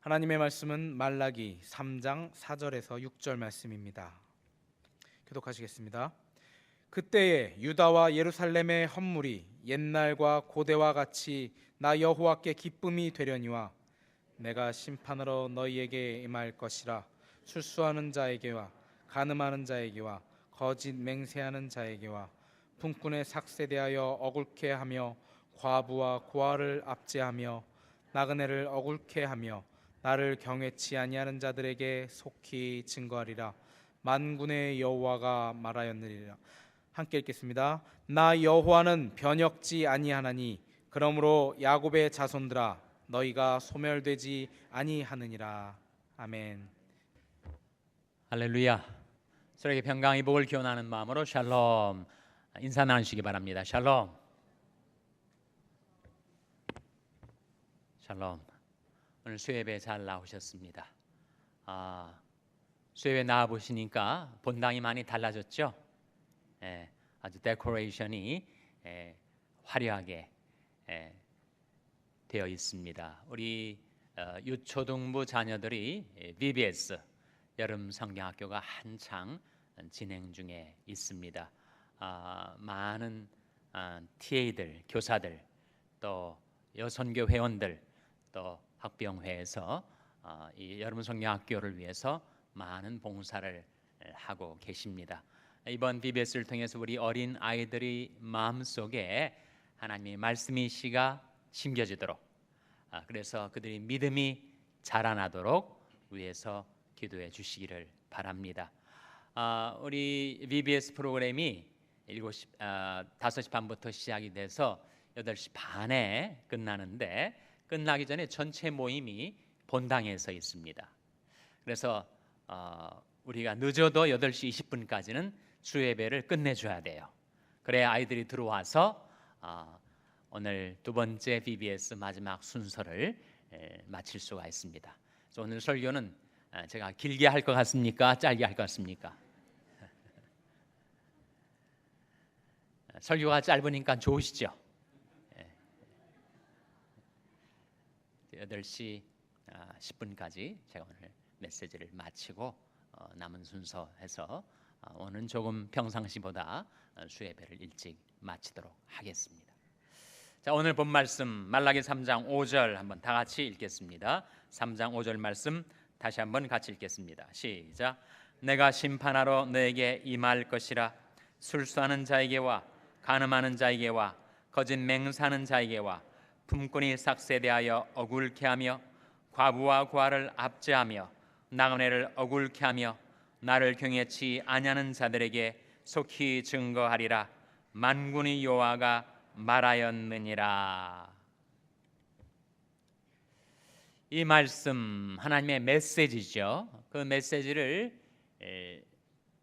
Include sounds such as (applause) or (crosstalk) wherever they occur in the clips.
하나님의 말씀은 말라기 3장 4절에서 6절 말씀입니다. 교독하시겠습니다. 그때에 유다와 예루살렘의 헌물이 옛날과 고대와 같이 나 여호와께 기쁨이 되려니와 내가 심판으로 너희에게 임할 것이라 술수하는 자에게와 가늠하는 자에게와 거짓 맹세하는 자에게와 품꾼의 삭세 대하여 억울케 하며 과부와 고아를 압제하며 나그네를 억울케 하며 나를 경외치 아니하는 자들에게 속히 증거하리라 만군의 여호와가 말하였느니라 함께 읽겠습니다 나 여호와는 변혁지 아니하나니 그러므로 야곱의 자손들아 너희가 소멸되지 아니하느니라 아멘 할렐루야. 서로에게 평강의 복을 기원하는 마음으로 샬롬 인사 나누시기 바랍니다. 샬롬. 샬롬. 오늘 수예배 잘 나오셨습니다. 아, 수예배 나와 보시니까 본당이 많이 달라졌죠? 예, 아주 데코레이션이 예, 화려하게 예, 되어 있습니다. 우리 어, 유초등부 자녀들이 예, VBS 여름 성경학교가 한창 진행 중에 있습니다. 아, 많은 아, TA들, 교사들, 또 여선교 회원들, 또 학병회에서 아, 이 여름 성경학교를 위해서 많은 봉사를 하고 계십니다. 이번 BBS를 통해서 우리 어린 아이들이 마음 속에 하나님의 말씀이 씨가 심겨지도록, 아, 그래서 그들이 믿음이 자라나도록 위해서 기도해 주시기를 바랍니다. 아, 우리 VBS 프로그램이 7시, 아, 5시 반부터 시작이 돼서 8시 반에 끝나는데 끝나기 전에 전체 모임이 본당에서 있습니다. 그래서 어, 우리가 늦어도 8시 20분까지는 수예배를 끝내줘야 돼요. 그래야 아이들이 들어와서 어, 오늘 두 번째 BBS 마지막 순서를 에, 마칠 수가 있습니다. 오늘 설교는 아, 제가 길게 할 것 같습니까? 짧게 할 것 같습니까? (laughs) 설교가 짧으니까 좋으시죠? 예. 8시 10분까지 제가 오늘 메시지를 마치고 어, 남은 순서해서 어, 오늘 조금 평상시보다 어, 수예배를 일찍 마치도록 하겠습니다. 자 오늘 본 말씀 말라기 3장 5절 한번 다 같이 읽겠습니다. 3장 5절 말씀 다시 한번 같이 읽겠습니다. 시작. 내가 심판하러 너에게 임할 것이라 술수하는 자에게와 간음하는 자에게와 거짓 맹사하는 자에게와 품꾼이 삭세대하여 억울케 하며 과부와 고아를 압제하며 나그네를 억울케 하며 나를 경외치 아니하는 자들에게 속히 증거하리라 만군의 여호와가 말하였느니라 이 말씀 하나님의 메시지죠. 그 메시지를 에,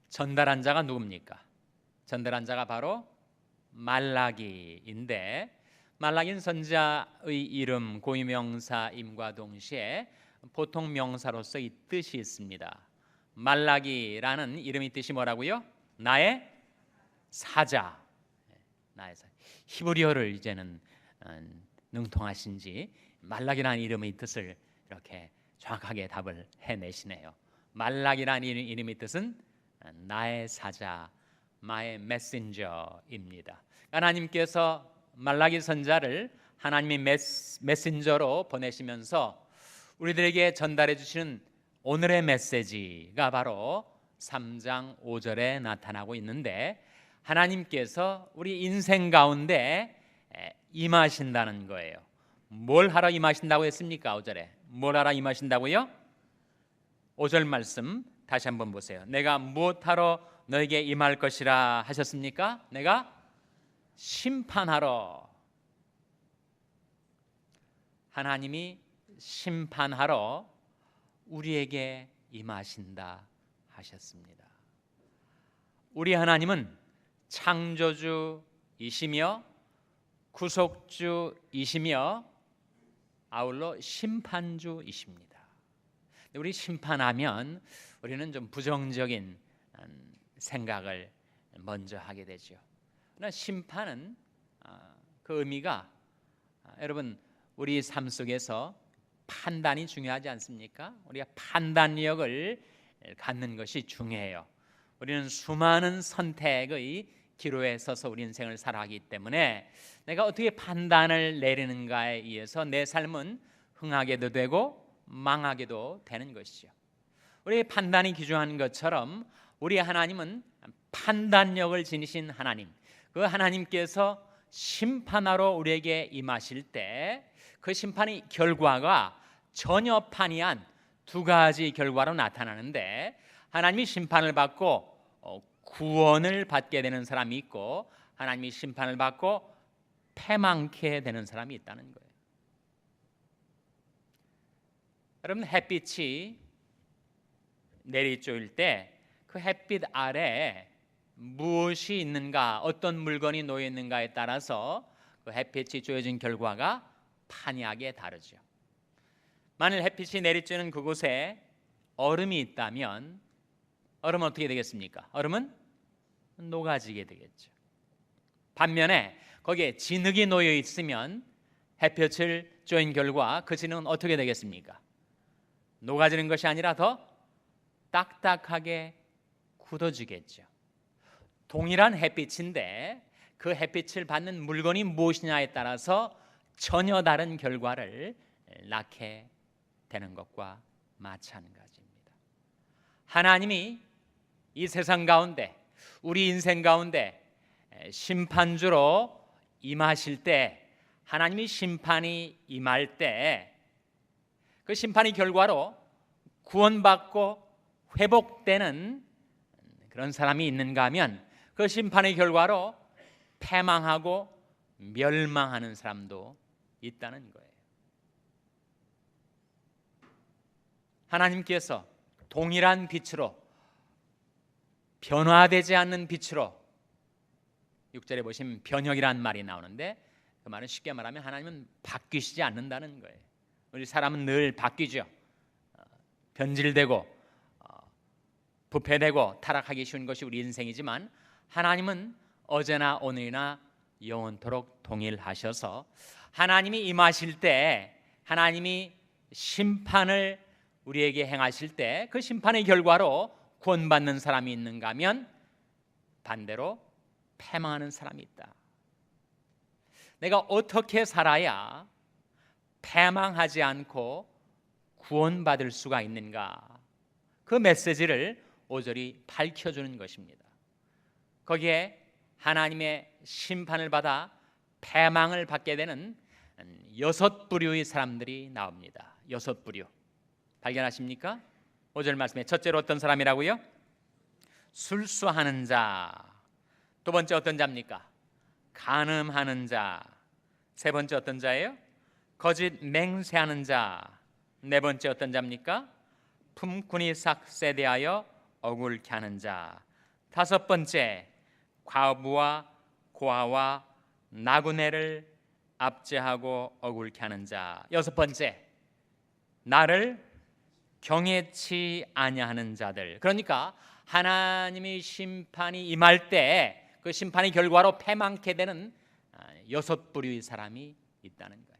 전달한 자가 누굽니까? 전달한 자가 바로 말라기인데 말라기는 선자의 이름 고유명사임과 동시에 보통 명사로서 이 뜻이 있습니다. 말라기라는 이름의 뜻이 뭐라고요? 나의 사자. 나의 사. 히브리어를 이제는 어, 능통하신지 말락이라는 이름의 뜻을 이렇게 정확하게 답을 해내시네요. 말락이라는 이름의 뜻은 나의 사자, my messenger입니다. 하나님께서 말라기 선자를 하나님의 메스, 메신저로 보내시면서 우리들에게 전달해 주시는 오늘의 메시지가 바로 3장 5절에 나타나고 있는데 하나님께서 우리 인생 가운데 임하신다는 거예요. 뭘 하러 임하신다고 했습니까? 5절에 뭘 하러 임하신다고요? 5절 말씀 다시 한번 보세요. 내가 무엇하러 너에게 임할 것이라 하셨습니까? 내가 심판하러 하나님이 심판하러 우리에게 임하신다 하셨습니다. 우리 하나님은 창조주이시며 구속주이시며 아울러 심판주이십니다. 우리 심판하면 우리는 좀 부정적인 음, 생각을 먼저 하게 되죠. 그러나 심판은 아, 그 의미가 아, 여러분 우리 삶 속에서 판단이 중요하지 않습니까? 우리가 판단력을 갖는 것이 중요해요. 우리는 수많은 선택의 기로에 서서 우리 인생을 살아가기 때문에 내가 어떻게 판단을 내리는가에 의해서 내 삶은 흥하게도 되고 망하게도 되는 것이죠. 우리 판단이 귀중한 것처럼 우리 하나님은 판단력을 지니신 하나님. 그 하나님께서 심판하러 우리에게 임하실 때 그 심판의 결과가 전혀 판이한 두 가지 결과로 나타나는데 하나님이 심판을 받고 어, 구원을 받게 되는 사람이 있고 하나님이 심판을 받고 패망케 되는 사람이 있다는 거예요. 여러분 햇빛이 내리쬐을 때그 햇빛 아래 무엇이 있는가, 어떤 물건이 놓여 있는가에 따라서 그 햇빛이 쬐어진 결과가 판이하게 다르죠. 만일 햇빛이 내리쬐는 그곳에 얼음이 있다면 얼음은 어떻게 되겠습니까? 얼음은 녹아지게 되겠죠. 반면에 거기에 진흙이 놓여 있으면 햇볕을 쬐인 결과 그 진흙은 어떻게 되겠습니까? 녹아지는 것이 아니라 더 딱딱하게 굳어지겠죠. 동일한 햇빛인데 그 햇빛을 받는 물건이 무엇이냐에 따라서 전혀 다른 결과를 낳게 되는 것과 마찬가지입니다. 하나님이 이 세상 가운데 우리 인생 가운데 심판주로 임하실 때 하나님이 심판이 임할 때 그 심판의 결과로 구원받고 회복되는 그런 사람이 있는가 하면 그 심판의 결과로 패망하고 멸망하는 사람도 있다는 거예요. 하나님께서 동일한 빛으로 변화되지 않는 빛으로 6절에 보시면 변혁이라는 말이 나오는데 그 말은 쉽게 말하면 하나님은 바뀌시지 않는다는 거예요. 우리 사람은 늘 바뀌죠. 어, 변질되고 어, 부패되고 타락하기 쉬운 것이 우리 인생이지만 하나님은 어제나 오늘이나 영원토록 동일하셔서 하나님이 임하실 때 하나님이 심판을 우리에게 행하실 때 그 심판의 결과로 구원받는 사람이 있는가 하면 반대로 패망하는 사람이 있다. 내가 어떻게 살아야 패망하지 않고 구원받을 수가 있는가? 그 메시지를 오절이 밝혀주는 것입니다. 거기에 하나님의 심판을 받아 패망을 받게 되는 여섯 부류의 사람들이 나옵니다. 여섯 부류. 발견하십니까? 5절 말씀에 첫째로 어떤 사람이라고요? 술수하는 자. 두 번째 어떤 자입니까? 간음하는 자. 세 번째 어떤 자예요? 거짓 맹세하는 자. 네 번째 어떤 자입니까? 품꾼이 삭세 대하여 억울케 하는 자. 다섯 번째 과부와 고아와 나그네를 압제하고 억울케 하는 자. 여섯 번째 나를 경외치 아니하는 자들. 그러니까 하나님의 심판이 임할 때 그 심판의 결과로 패망케 되는 아, 여섯 부류의 사람이 있다는 거예요.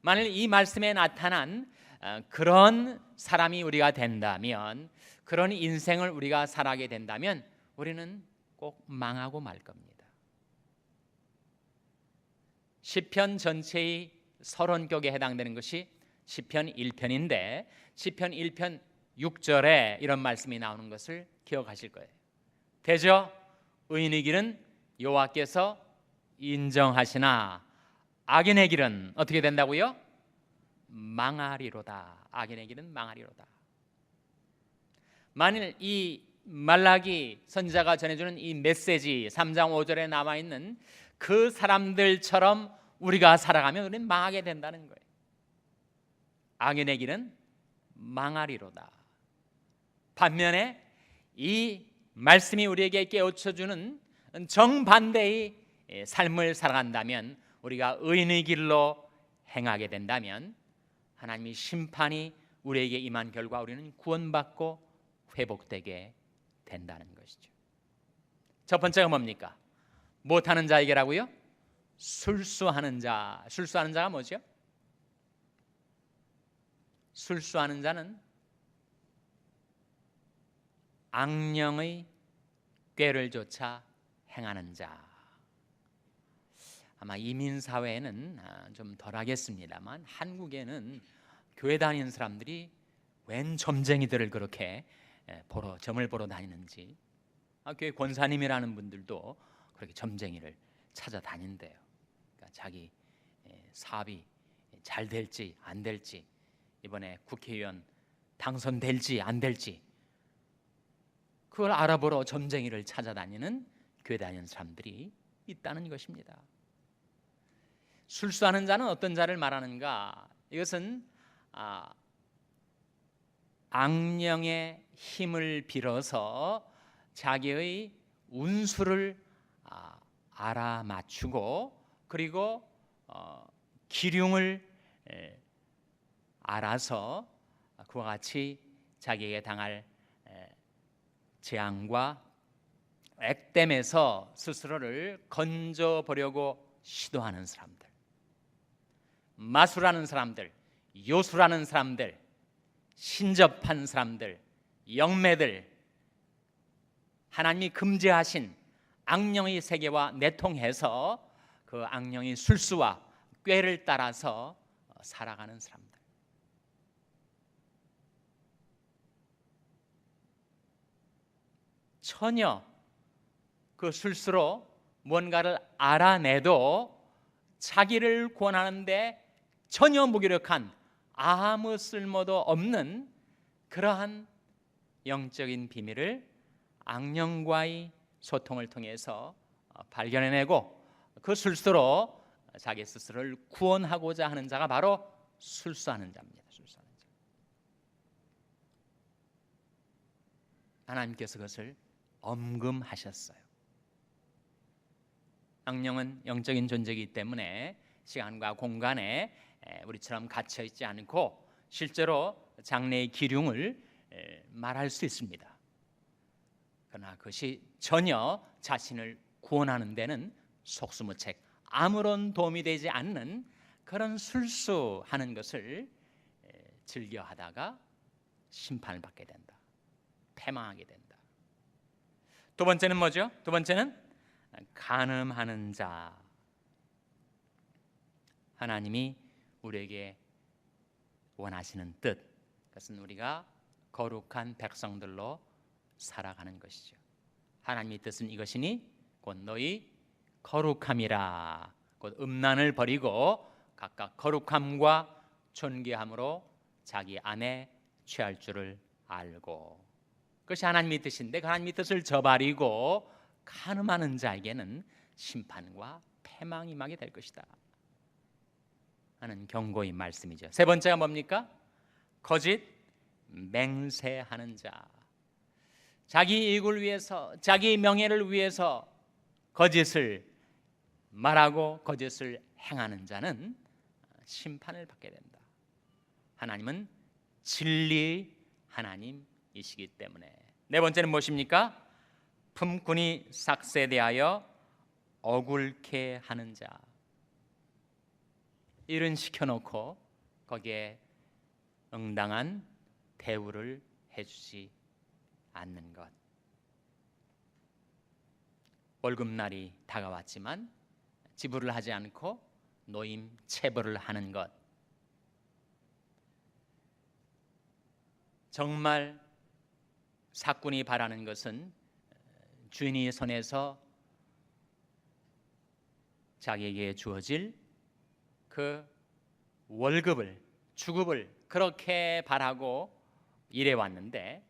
만일 이 말씀에 나타난 아, 그런 사람이 우리가 된다면 그런 인생을 우리가 살아가게 된다면 우리는 꼭 망하고 말 겁니다. 시편 전체의 서론격에 해당되는 것이 시편 1편인데 시편 1편 6절에 이런 말씀이 나오는 것을 기억하실 거예요. 대저 의인의 길은 여호와께서 인정하시나 악인의 길은 어떻게 된다고요? 망하리로다. 악인의 길은 망하리로다. 만일 이 말라기 선자가 전해주는 이 메시지 3장 5절에 남아 있는 그 사람들처럼 우리가 살아가면 우리는 망하게 된다는 거예요. 악인의 길은 망하리로다. 반면에 이 말씀이 우리에게 깨우쳐 주는 정반대의 삶을 살아간다면 우리가 의인의 길로 행하게 된다면 하나님의 심판이 우리에게 임한 결과 우리는 구원받고 회복되게 된다는 것이죠. 첫 번째가 뭡니까? 못하는 자에게라고요? 술수하는 자. 술수하는 자가 뭐죠? 술수하는 자는 악령의 꾀를 조차 행하는 자. 아마 이민 사회에는 아, 좀 덜하겠습니다만 한국에는 교회 다니는 사람들이 웬 점쟁이들을 그렇게 예, 보러 점을 보러 다니는지 아, 교회 권사님이라는 분들도 그렇게 점쟁이를 찾아다닌대요. 그러니까 자기 예, 사업이 잘 될지 안 될지 이번에 국회의원 당선될지 안 될지 그걸 알아보러 점쟁이를 찾아다니는 교회 다니는 사람들이 있다는 것입니다. 술수하는 자는 어떤 자를 말하는가? 이것은 아, 악령의 힘을 빌어서 자기의 운수를 아, 알아맞추고 그리고 어, 기륭을 에, 알아서 그와 같이 자기에게 당할 에, 재앙과 액땜에서 스스로를 건져 보려고 시도하는 사람들, 마술하는 사람들, 요술하는 사람들, 신접한 사람들, 영매들, 하나님이 금지하신 악령의 세계와 내통해서 그 악령의 술수와 꾀를 따라서 살아가는 사람들. 전혀 그 술수로 뭔가를 알아내도 자기를 구원하는데 전혀 무기력한 아무 쓸모도 없는 그러한 영적인 비밀을 악령과의 소통을 통해서 어, 발견해내고 그 술수로 자기 스스로를 구원하고자 하는 자가 바로 술수하는 자입니다. 술수하는 자. 하나님께서 그것을 엄금하셨어요. 악령은 영적인 존재이기 때문에 시간과 공간에 우리처럼 갇혀 있지 않고 실제로 장래의 기륭을 말할 수 있습니다. 그러나 그것이 전혀 자신을 구원하는 데는 속수무책 아무런 도움이 되지 않는 그런 술수하는 것을 즐겨하다가 심판을 받게 된다. 패망하게 된다. 두 번째는 뭐죠? 두 번째는 간음하는 자. 하나님이 우리에게 원하시는 뜻, 그것은 우리가 거룩한 백성들로 살아가는 것이죠. 하나님의 뜻은 이것이니 곧 너희 거룩함이라. 곧 음란을 버리고 각각 거룩함과 존귀함으로 자기 안에 취할 줄을 알고 그것이 하나님의 뜻인데 그 하나님의 뜻을 저버리고 간음하는 자에게는 심판과 패망이 임하게 될 것이다. 하는 경고의 말씀이죠. 세 번째가 뭡니까? 거짓 맹세하는 자. 자기 이익을 위해서, 자기 명예를 위해서 거짓을 말하고 거짓을 행하는 자는 심판을 받게 된다. 하나님은 진리 하나님이시기 때문에. 네 번째는 무엇입니까? 품꾼이 삭세 대하여 억울케 하는 자. 일은 시켜놓고 거기에 응당한 대우를 해주지 않는 것. 월급날이 다가왔지만 지불을 하지 않고 노임 체벌을 하는 것. 정말 사꾼이 바라는 것은 주인이 손에서 자기에게 주어질 그 월급을 주급을 그렇게 바라고 일해 왔는데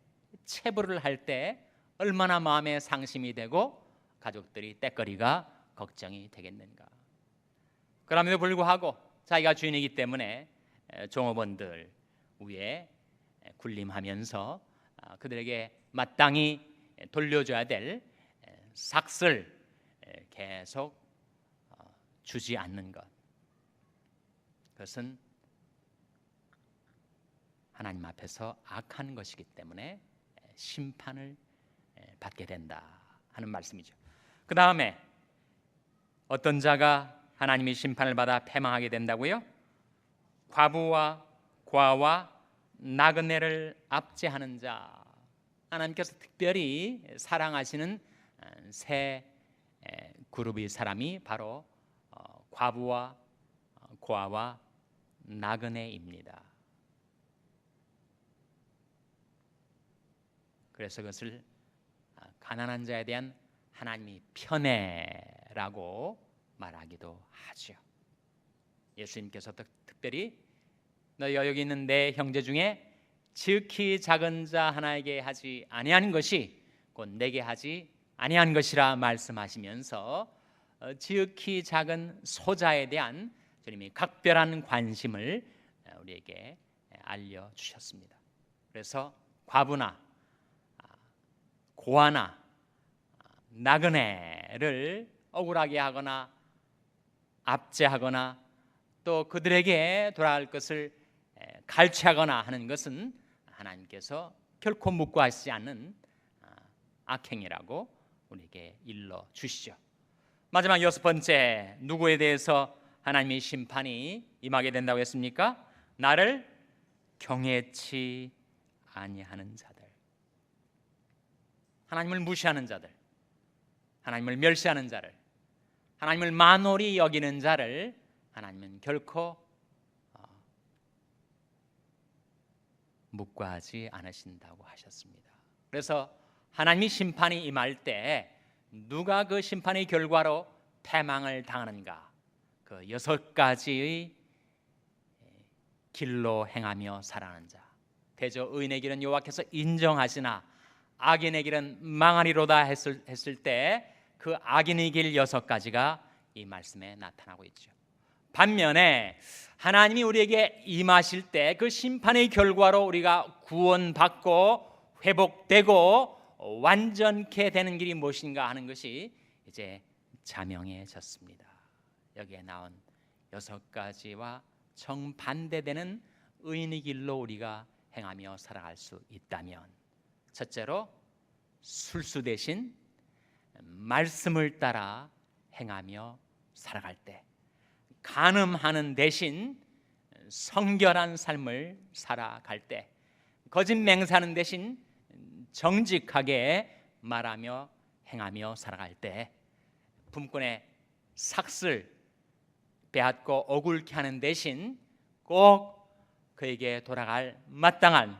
체불을 할 때 얼마나 마음에 상심이 되고 가족들이 때거리가 걱정이 되겠는가. 그럼에도 불구하고 자기가 주인이기 때문에 종업원들 위에 군림하면서 아, 그들에게 마땅히 돌려줘야 될 삭슬 계속 어, 주지 않는 것. 그것은 하나님 앞에서 악한 것이기 때문에 심판을 받게 된다 하는 말씀이죠. 그 다음에 어떤 자가 하나님의 심판을 받아 패망하게 된다고요? 과부와 과와 나그네를 압제하는 자 하나님께서 특별히 사랑하시는 어, 새 에, 그룹의 사람이 바로 어, 과부와 어, 고아와 나그네입니다. 그래서 그것을 아, 가난한 자에 대한 하나님이 편애라고 말하기도 하죠. 예수님께서 또 특별히 너 여기 있는 내 형제 중에 지극히 작은 자 하나에게 하지 아니하는 것이 곧 내게 하지 아니한 것이라 말씀하시면서 어, 지극히 작은 소자에 대한 주님이 각별한 관심을 어, 우리에게 알려 주셨습니다. 그래서 과부나 아, 고아나 아, 나그네를 억울하게 하거나 압제하거나 또 그들에게 돌아갈 것을 에, 갈취하거나 하는 것은 하나님께서 결코 묵과하시지 않는 아, 악행이라고 우리에게 일러 주시죠. 마지막 여섯 번째 누구에 대해서 하나님의 심판이 임하게 된다고 했습니까? 나를 경외치 아니하는 자들. 하나님을 무시하는 자들. 하나님을 멸시하는 자를. 하나님을 만홀히 여기는 자를 하나님은 결코 어, 묵과하지 않으신다고 하셨습니다. 그래서 하나님이 심판이 임할 때 누가 그 심판의 결과로 패망을 당하는가? 그 여섯 가지의 길로 행하며 살아가는 자. 대저 의인의 길은 여호와께서 인정하시나 악인의 길은 망하리로다 했을, 했을 때 그 악인의 길 여섯 가지가 이 말씀에 나타나고 있죠. 반면에 하나님이 우리에게 임하실 때 그 심판의 결과로 우리가 구원받고 회복되고 완전케 되는 길이 무엇인가 하는 것이 이제 자명해졌습니다. 여기에 나온 여섯 가지와 정반대되는 의인의 길로 우리가 행하며 살아갈 수 있다면 첫째로 술수 대신 말씀을 따라 행하며 살아갈 때 간음하는 대신 성결한 삶을 살아갈 때 거짓 맹세하는 대신 정직하게 말하며 행하며 살아갈 때 품꾼의 삭슬 빼앗고 억울케 하는 대신 꼭 그에게 돌아갈 마땅한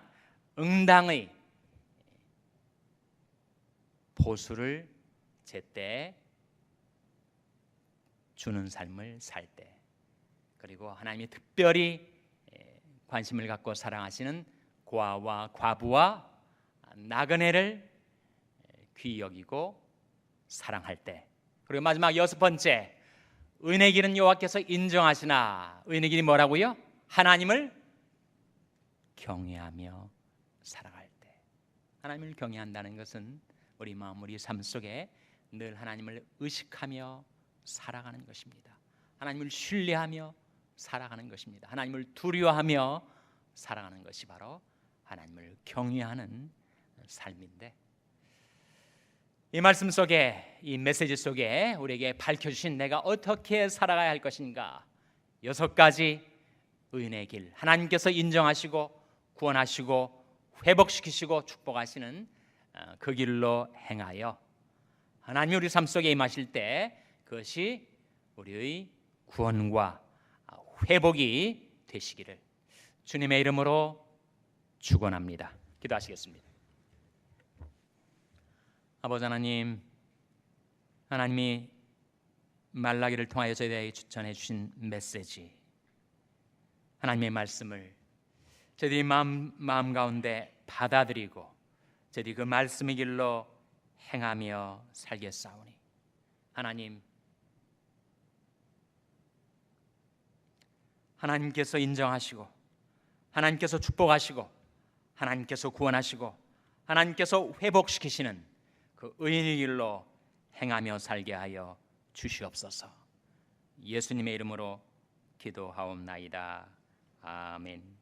응당의 보수를 제때 주는 삶을 살 때 그리고 하나님이 특별히 관심을 갖고 사랑하시는 고아와 과부와 나그네를 귀히 여기고 사랑할 때 그리고 마지막 여섯 번째 은혜 길은 여호와께서 인정하시나 은혜 길이 뭐라고요? 하나님을 경외하며 살아갈 때 하나님을 경외한다는 것은 우리 마음 우리 삶 속에 늘 하나님을 의식하며 살아가는 것입니다. 하나님을 신뢰하며 살아가는 것입니다. 하나님을 두려워하며 살아가는 것이 바로 하나님을 경외하는 삶인데 이 말씀 속에 이 메시지 속에 우리에게 밝혀 주신 내가 어떻게 살아가야 할 것인가 여섯 가지 의인의 길 하나님께서 인정하시고 구원하시고 회복시키시고 축복하시는 어, 그 길로 행하여 하나님 우리 삶 속에 임하실 때 그것이 우리의 구원과 회복이 되시기를 주님의 이름으로 축원합니다. 기도하시겠습니다. 아버지 하나님, 하나님이 말라기를 통하여 저희에게 추천해 주신 메시지, 하나님의 말씀을 저희들이 마음, 마음 가운데 받아들이고 저희들이 그 말씀의 길로 행하며 살겠사오니. 하나님 하나님께서 인정하시고 하나님께서 축복하시고 하나님께서 구원하시고 하나님께서 회복시키시는 그 의인의 길로 행하며 살게 하여 주시옵소서. 예수님의 이름으로 기도하옵나이다. 아멘.